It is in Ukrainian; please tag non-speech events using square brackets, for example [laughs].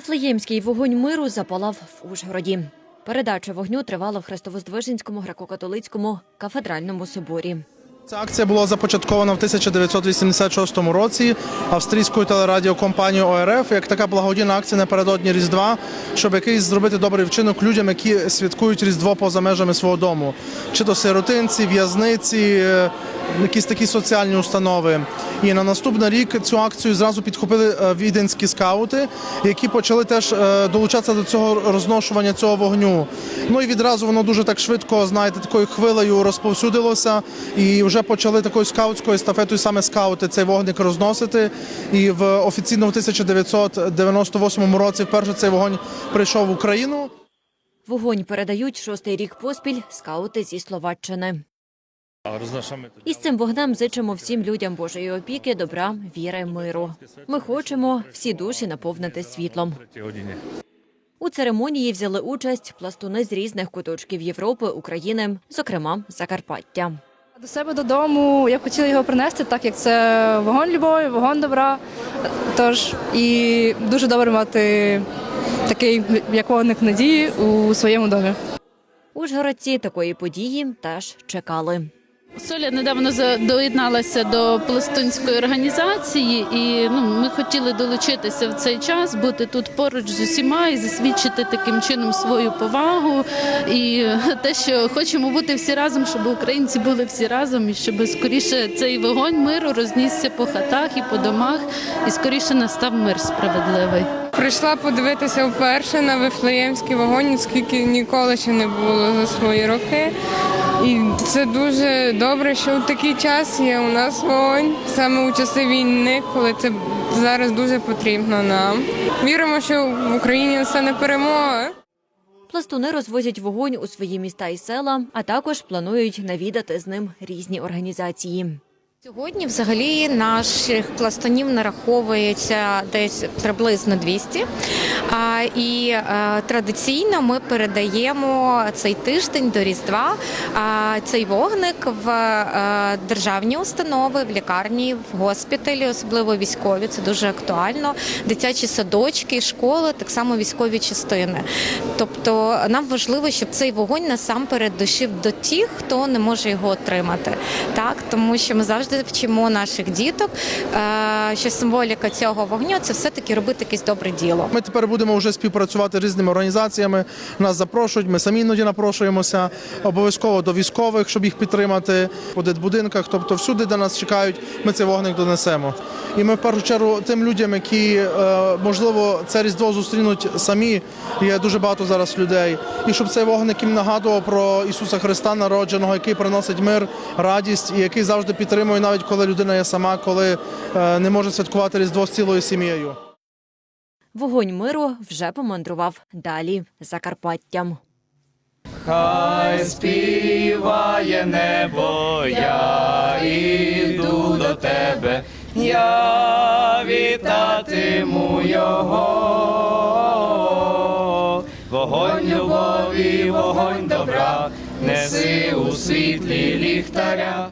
Вифлеємський вогонь миру запалав в Ужгороді. Передача вогню тривала в Христовоздвиженському греко-католицькому кафедральному соборі. Ця акція була започаткована в 1986 році австрійською телерадіокомпанією ОРФ як така благодійна акція напередодні Різдва, щоб якийсь зробити добрий вчинок людям, які святкують Різдво поза межами свого дому, чи то сиротинці, в'язниці, е, якісь такі соціальні установи. І на наступний рік цю акцію зразу підхопили е, віденські скаути, які почали теж е, долучатися до цього розношування цього вогню. Ну і відразу воно дуже так швидко, знаєте, такою хвилею розповсюдилося, і вже почали такою скаутською естафетою саме скаути цей вогник розносити. І в офіційно в 1998 році вперше цей вогонь прийшов в Україну. Вогонь передають шостий рік поспіль скаути зі Словаччини. І з цим вогнем зичимо всім людям Божої опіки, добра, віри, миру. Ми хочемо всі душі наповнити світлом. У церемонії взяли участь пластуни з різних куточків Європи, України, зокрема Закарпаття. До себе додому я б хотіла його принести, так як це вогонь любові, вогонь добра. Тож і дуже добре мати такий як надії у своєму домі. Ужгородці такої події теж чекали. Соля недавно доєдналася до пластунської організації, і ну, ми хотіли долучитися в цей час, бути тут поруч з усіма і засвідчити таким чином свою повагу. І [laughs] те, що хочемо бути всі разом, щоб українці були всі разом, і щоб скоріше цей вогонь миру рознісся по хатах і по домах, і скоріше настав мир справедливий. Прийшла подивитися вперше на Вифлеємський вогонь, оскільки ніколи ще не було за свої роки. І це дуже добре, що в такий час є у нас вогонь, саме у часи війни, коли це зараз дуже потрібно нам. Віримо, що в Україні настане перемога. Пластуни розвозять вогонь у свої міста і села, а також планують навідати з ним різні організації. Сьогодні взагалі наших пластунів нараховується десь приблизно 200. І е, традиційно ми передаємо цей тиждень до Різдва а, цей вогник в е, державні установи, в лікарні, в госпіталі, особливо військові. Це дуже актуально. Дитячі садочки, школи, так само військові частини. Тобто нам важливо, щоб цей вогонь насамперед дошив до тих, хто не може його отримати. Так, тому що ми завжди вчимо наших діток, е, що символіка цього вогню це все-таки робити якесь добре діло. Ми тепер будемо вже співпрацювати з різними організаціями. Нас запрошують. Ми самі іноді напрошуємося обов'язково до військових, щоб їх підтримати по дитбудинках. Тобто, всюди, де нас чекають, ми цей вогник донесемо. І ми в першу чергу тим людям, які е, можливо це різдво зустрінуть самі. Є дуже багато зараз людей. І щоб цей вогник їм нагадував про Ісуса Христа, народженого, який приносить мир, радість і який завжди підтримує, навіть коли людина є сама, коли е, не може святкувати різдво з цілою сім'єю. Вогонь миру вже помандрував далі Закарпаттям. Хай співає небо, я іду до тебе, я вітатиму його. Вогонь любові, вогонь добра, неси у світлі ліхтаря,